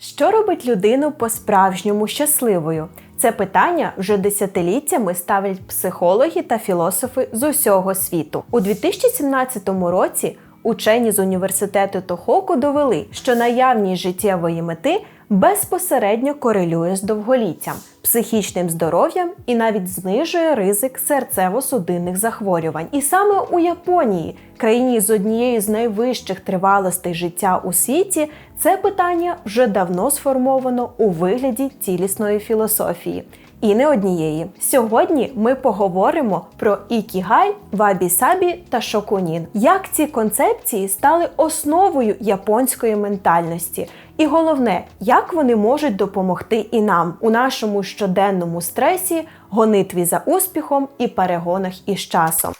Що робить людину по-справжньому щасливою? Це питання вже десятиліттями ставлять психологи та філософи з усього світу. У 2017 році учені з університету Тохоку довели, що наявність життєвої мети безпосередньо корелює з довголіттям, психічним здоров'ям і навіть знижує ризик серцево-судинних захворювань. І саме у Японії, країні з однією з найвищих тривалостей життя у світі, це питання вже давно сформовано у вигляді цілісної філософії. І не однієї. Сьогодні ми поговоримо про ікігай, вабі-сабі та шокунін. Як ці концепції стали основою японської ментальності, і головне, як вони можуть допомогти і нам у нашому щоденному стресі, гонитві за успіхом і перегонах із часом.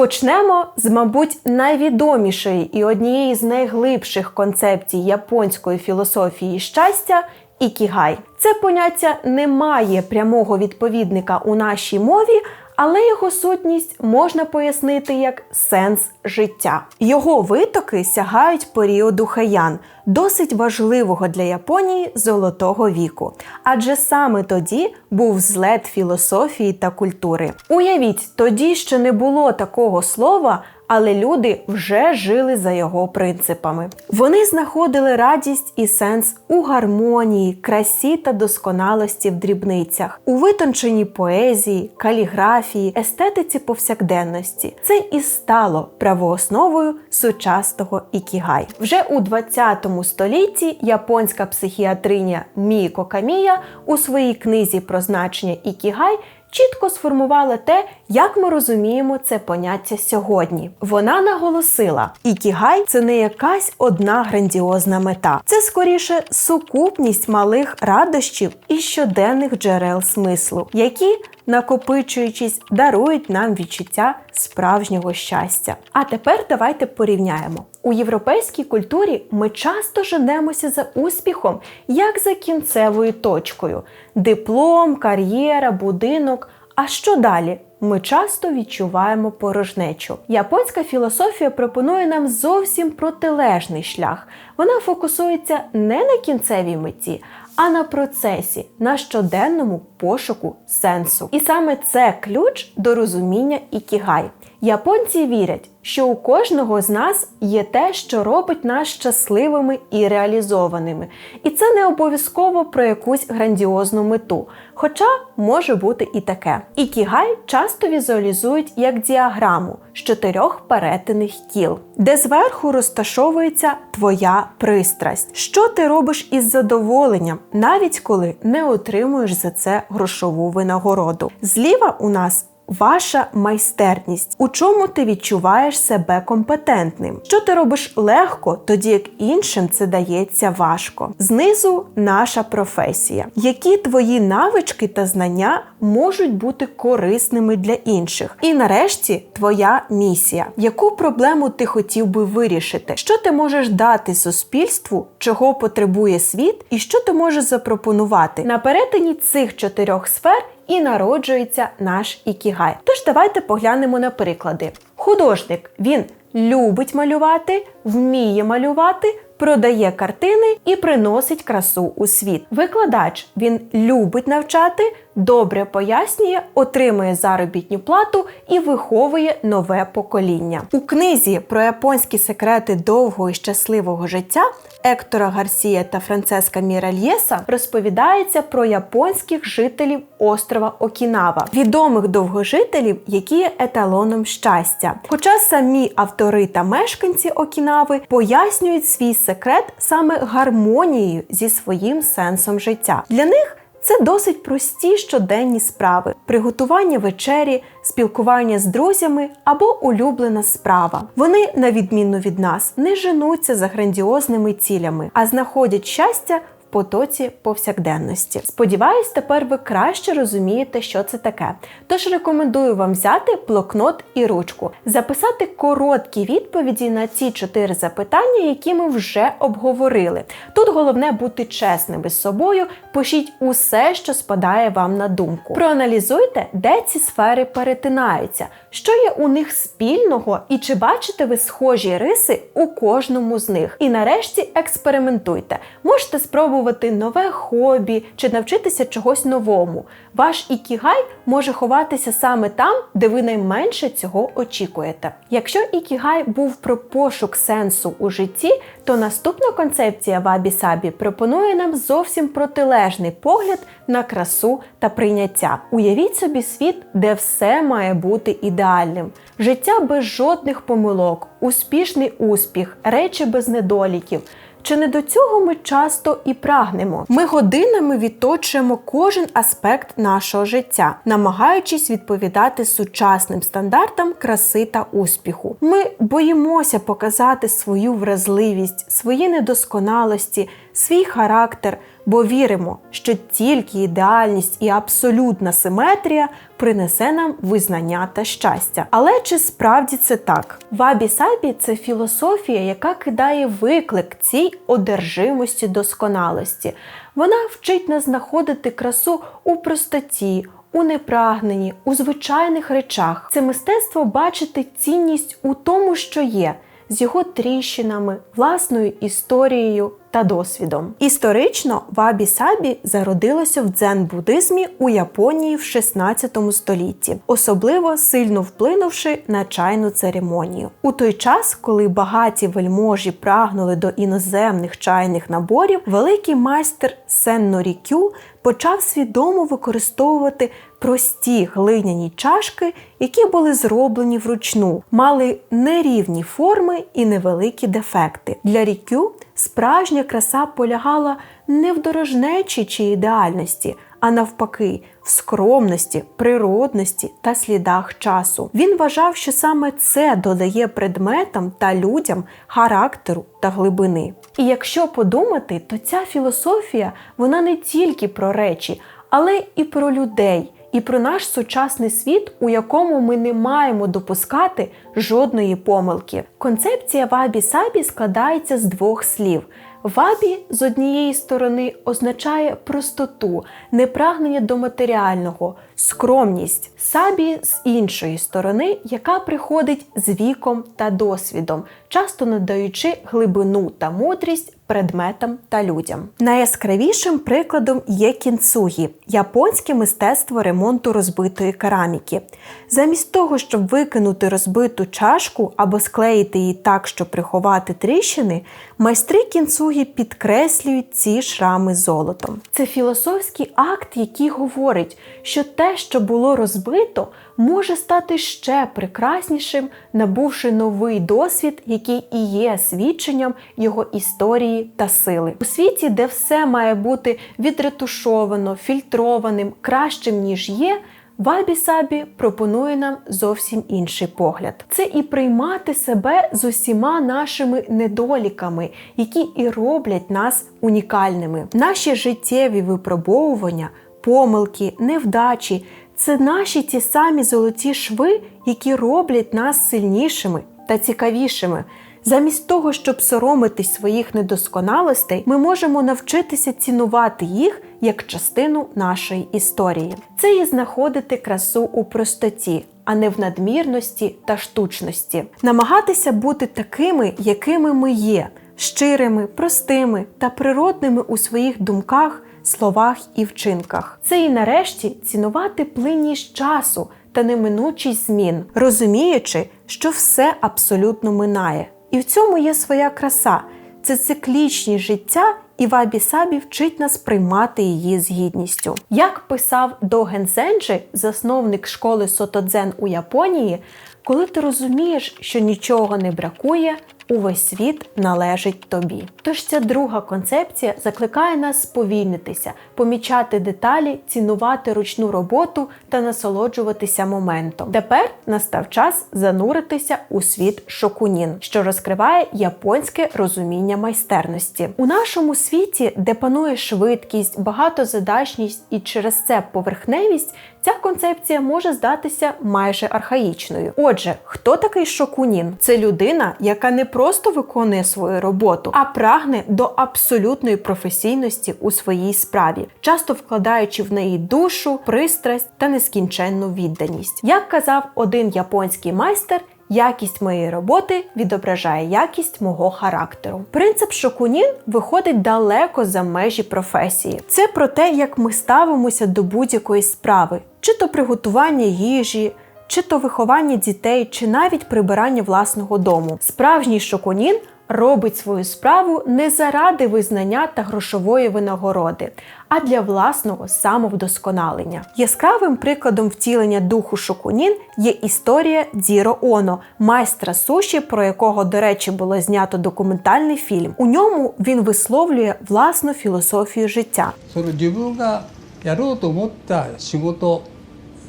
Почнемо з, мабуть, найвідомішої і однієї з найглибших концепцій японської філософії щастя ікігай. Це поняття не має прямого відповідника у нашій мові, але його сутність можна пояснити як сенс життя. Його витоки сягають періоду хаян, досить важливого для Японії золотого віку. Адже саме тоді був злет філософії та культури. Уявіть, тоді ще не було такого слова але люди вже жили за його принципами. Вони знаходили радість і сенс у гармонії, красі та досконалості в дрібницях, у витонченій поезії, каліграфії, естетиці повсякденності. Це і стало правоосновою сучасного ікігай. Вже у 20 столітті японська психіатриня Міко Камія у своїй книзі про значення ікігай чітко сформувала те, як ми розуміємо це поняття сьогодні. Вона наголосила: ікігай це не якась одна грандіозна мета, це скоріше сукупність малих радощів і щоденних джерел смислу, які накопичуючись, дарують нам відчуття справжнього щастя. А тепер давайте порівняємо. У європейській культурі ми часто женемося за успіхом, як за кінцевою точкою: диплом, кар'єра, будинок. А що далі? Ми часто відчуваємо порожнечу. Японська філософія пропонує нам зовсім протилежний шлях. Вона фокусується не на кінцевій меті, а на процесі, на щоденному пошуку сенсу. І саме це ключ до розуміння ікігай. Японці вірять, що у кожного з нас є те, що робить нас щасливими і реалізованими. І це не обов'язково про якусь грандіозну мету. Хоча може бути і таке. Ікігай часто візуалізують як діаграму з чотирьох перетиних кіл, де зверху розташовується твоя пристрасть. Що ти робиш із задоволенням, навіть коли не отримуєш за це грошову винагороду. Зліва у нас ваша майстерність, у чому ти відчуваєш себе компетентним. Що ти робиш легко, тоді як іншим це дається важко. Знизу наша професія. Які твої навички та знання можуть бути корисними для інших? І нарешті твоя місія. Яку проблему ти хотів би вирішити? Що ти можеш дати суспільству, чого потребує світ, і що ти можеш запропонувати? На перетині цих чотирьох сфер і народжується наш ікігай. Тож давайте поглянемо на приклади. Художник він любить малювати, вміє малювати, продає картини і приносить красу у світ. Викладач він любить навчати, добре пояснює, отримує заробітну плату і виховує нове покоління. У книзі про японські секрети довгого і щасливого життя Ектора Гарсія та Францеска Міральєса розповідається про японських жителів острова Окінава, відомих довгожителів, які є еталоном щастя. Хоча самі автори та мешканці Окінави пояснюють свій секрет саме гармонією зі своїм сенсом життя. Для них це досить прості щоденні справи: приготування вечері, спілкування з друзями або улюблена справа. Вони, на відміну від нас, не женуться за грандіозними цілями, а знаходять щастя потоці повсякденності. Сподіваюсь, тепер ви краще розумієте, що це таке. Тож рекомендую вам взяти блокнот і ручку, записати короткі відповіді на ці чотири запитання, які ми вже обговорили. Тут головне бути чесними з собою. Пишіть усе, що спадає вам на думку. Проаналізуйте, де ці сфери перетинаються, що є у них спільного, і чи бачите ви схожі риси у кожному з них. І нарешті експериментуйте. Можете спробувати нове хобі чи навчитися чогось новому. Ваш ікігай може ховатися саме там, де ви найменше цього очікуєте. Якщо ікігай був про пошук сенсу у житті, то наступна концепція Вабі Сабі пропонує нам зовсім протилежний погляд на красу та прийняття. Уявіть собі світ, де все має бути ідеальним. Життя без жодних помилок, успішний успіх, речі без недоліків. Чи не до цього ми часто і прагнемо? Ми годинами відточуємо кожен аспект нашого життя, намагаючись відповідати сучасним стандартам краси та успіху. Ми боїмося показати свою вразливість, свої недосконалості, свій характер, бо віримо, що тільки ідеальність і абсолютна симетрія принесе нам визнання та щастя. Але чи справді це так? Вабі Сабі це філософія, яка кидає виклик цій одержимості досконалості. Вона вчить нас знаходити красу у простоті. У непрагненні, у звичайних речах це мистецтво бачити цінність у тому, що є, з його тріщинами, власною історією та досвідом. Історично вабі сабі зародилося в дзен-буддизмі у Японії в 16 столітті, особливо сильно вплинувши на чайну церемонію. У той час, коли багаті вельможі прагнули до іноземних чайних наборів, великий майстер Сенно Рікю почав свідомо використовувати прості глиняні чашки, які були зроблені вручну, мали нерівні форми і невеликі дефекти. Для Рікю справжня краса полягала не в дорожнечі чи ідеальності, а навпаки, в скромності, природності та слідах часу. Він вважав, що саме це додає предметам та людям характеру та глибини. І якщо подумати, то ця філософія вона не тільки про речі, але і про людей. І про наш сучасний світ, у якому ми не маємо допускати жодної помилки. Концепція вабі сабі складається з двох слів. Вабі з однієї сторони означає простоту, непрагнення до матеріального, скромність, сабі з іншої сторони, яка приходить з віком та досвідом, часто надаючи глибину та мудрість предметам та людям. Найяскравішим прикладом є кінцугі японське мистецтво ремонту розбитої кераміки. Замість того, щоб викинути розбиту чашку або склеїти її так, щоб приховати тріщини, майстри кінцугі підкреслюють ці шрами золотом. Це філософський акт, який говорить, що те, що було розбито, може стати ще прекраснішим, набувши новий досвід, який і є свідченням його історії та сили. У світі, де все має бути відретушовано, фільтрованим, кращим ніж є. Вабі Сабі пропонує нам зовсім інший погляд. Це і приймати себе з усіма нашими недоліками, які і роблять нас унікальними. Наші життєві випробовування, помилки, невдачі це наші ті самі золоті шви, які роблять нас сильнішими та цікавішими. Замість того, щоб соромитись своїх недосконалостей, ми можемо навчитися цінувати їх як частину нашої історії. Це і знаходити красу у простоті, а не в надмірності та штучності, намагатися бути такими, якими ми є, щирими, простими та природними у своїх думках, словах і вчинках. Це і нарешті цінувати плинність часу та неминучість змін, розуміючи, що все абсолютно минає. І в цьому є своя краса. Це циклічність життя, і Вабі Сабі вчить нас приймати її з гідністю. Як писав Доген Зенджі, засновник школи Сотодзен у Японії, коли ти розумієш, що нічого не бракує, увесь світ належить тобі. Тож ця друга концепція закликає нас сповільнитися, помічати деталі, цінувати ручну роботу та насолоджуватися моментом. Тепер настав час зануритися у світ шокунін, що розкриває японське розуміння майстерності. У нашому світі, де панує швидкість, багатозадачність і через це поверхневість, ця концепція може здатися майже архаїчною. Отже, хто такий шокунін? Це людина, яка не просто виконує свою роботу, а прагне до абсолютної професійності у своїй справі, часто вкладаючи в неї душу, пристрасть та нескінченну відданість. Як казав один японський майстер. Якість моєї роботи відображає якість мого характеру. Принцип шокунін виходить далеко за межі професії. Це про те, як ми ставимося до будь-якої справи, чи то приготування їжі, чи то виховання дітей, чи навіть прибирання власного дому. Справжній шокунін робить свою справу не заради визнання та грошової винагороди, а для власного самовдосконалення. Яскравим прикладом втілення духу шокунін є історія Дзіро Оно, майстра суші, про якого, до речі, було знято документальний фільм. У ньому він висловлює власну філософію життя. その自分がやろうと思った仕事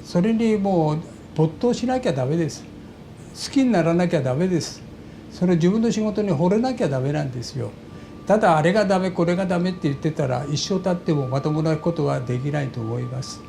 それにもう 没頭しなきゃダメです。好きにならなきゃダメです。その自分の仕事に惚れなきゃダメなんですよ。ただあれがダメこれがダメって言ってたら一生経ってもまともなことはできないと思います。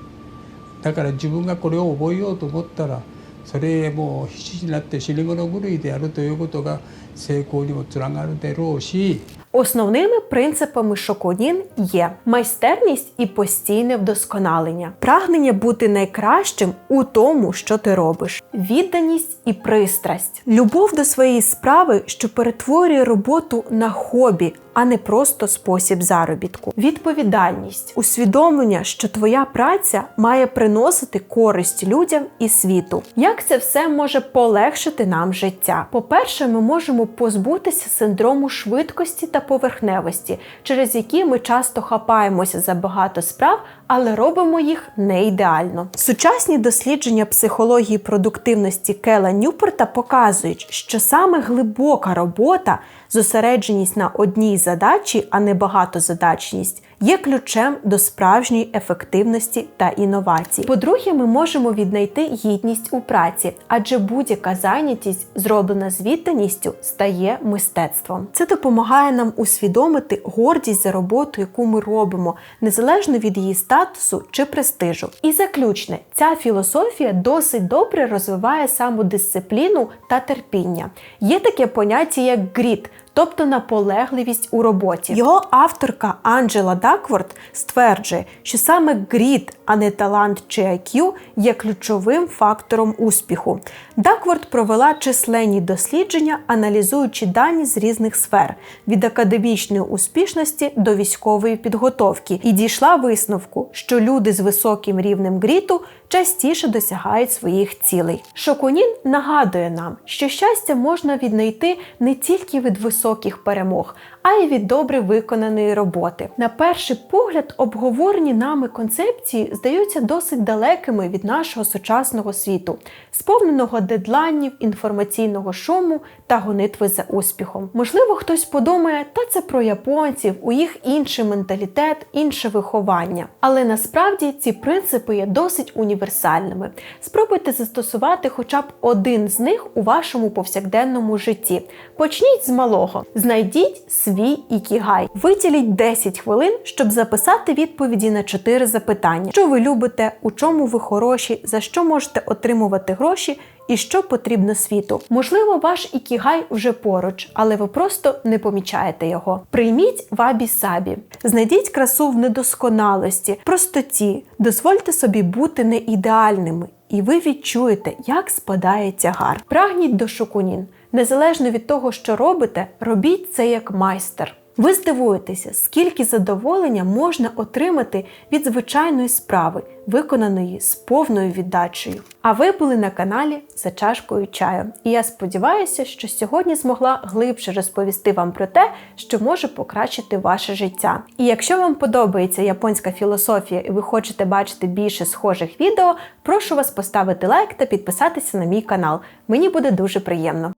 だから自分がこれを覚えようと思ったらそれもう必死になって死に物狂いでやるということが成功にもつながるでろうし Основними принципами шокунін є майстерність і постійне вдосконалення, прагнення бути найкращим у тому, що ти робиш, відданість і пристрасть, любов до своєї справи, що перетворює роботу на хобі, а не просто спосіб заробітку, відповідальність, усвідомлення, що твоя праця має приносити користь людям і світу. Як це все може полегшити нам життя? По-перше, ми можемо позбутися синдрому швидкості та поверхневості, через які ми часто хапаємося за багато справ, але робимо їх не ідеально. Сучасні дослідження психології продуктивності Кела Нюпорта показують, що саме глибока робота, зосередженість на одній задачі, а не багатозадачність, є ключем до справжньої ефективності та інновацій. По-друге, ми можемо віднайти гідність у праці, адже будь-яка зайнятість, зроблена з відданістю, стає мистецтвом. Це допомагає нам усвідомити гордість за роботу, яку ми робимо, незалежно від її статусу чи престижу. І заключне, ця філософія досить добре розвиває самодисципліну та терпіння. Є таке поняття як гріт. Тобто наполегливість у роботі. Його авторка Анджела Дакворд стверджує, що саме гріт, а не талант чи IQ є ключовим фактором успіху. Дакворд провела численні дослідження, аналізуючи дані з різних сфер від академічної успішності до військової підготовки, і дійшла висновку, що люди з високим рівнем гріту частіше досягають своїх цілей. Шокунін нагадує нам, що щастя можна віднайти не тільки від високих перемог, а й від добре виконаної роботи. На перший погляд, обговорені нами концепції здаються досить далекими від нашого сучасного світу, сповненого дедлайнів, інформаційного шуму та гонитви за успіхом. Можливо, хтось подумає, та це про японців, у їх інший менталітет, інше виховання. Але насправді ці принципи є досить універсальними. Спробуйте застосувати хоча б один з них у вашому повсякденному житті. Почніть з малого. Знайдіть свій ікігай. Виділіть 10 хвилин, щоб записати відповіді на 4 запитання: що ви любите, у чому ви хороші, за що можете отримувати гроші. І що потрібно світу? Можливо, ваш ікігай вже поруч, але ви просто не помічаєте його. Прийміть вабі сабі, знайдіть красу в недосконалості, простоті, дозвольте собі бути неідеальними, і ви відчуєте, як спадає тягар. Прагніть до шокунін. Незалежно від того, що робите, робіть це як майстер. Ви здивуєтеся, скільки задоволення можна отримати від звичайної справи, виконаної з повною віддачею. А ви були на каналі за чашкою чаю. І я сподіваюся, що сьогодні змогла глибше розповісти вам про те, що може покращити ваше життя. І якщо вам подобається японська філософія і ви хочете бачити більше схожих відео, прошу вас поставити лайк та підписатися на мій канал. Мені буде дуже приємно.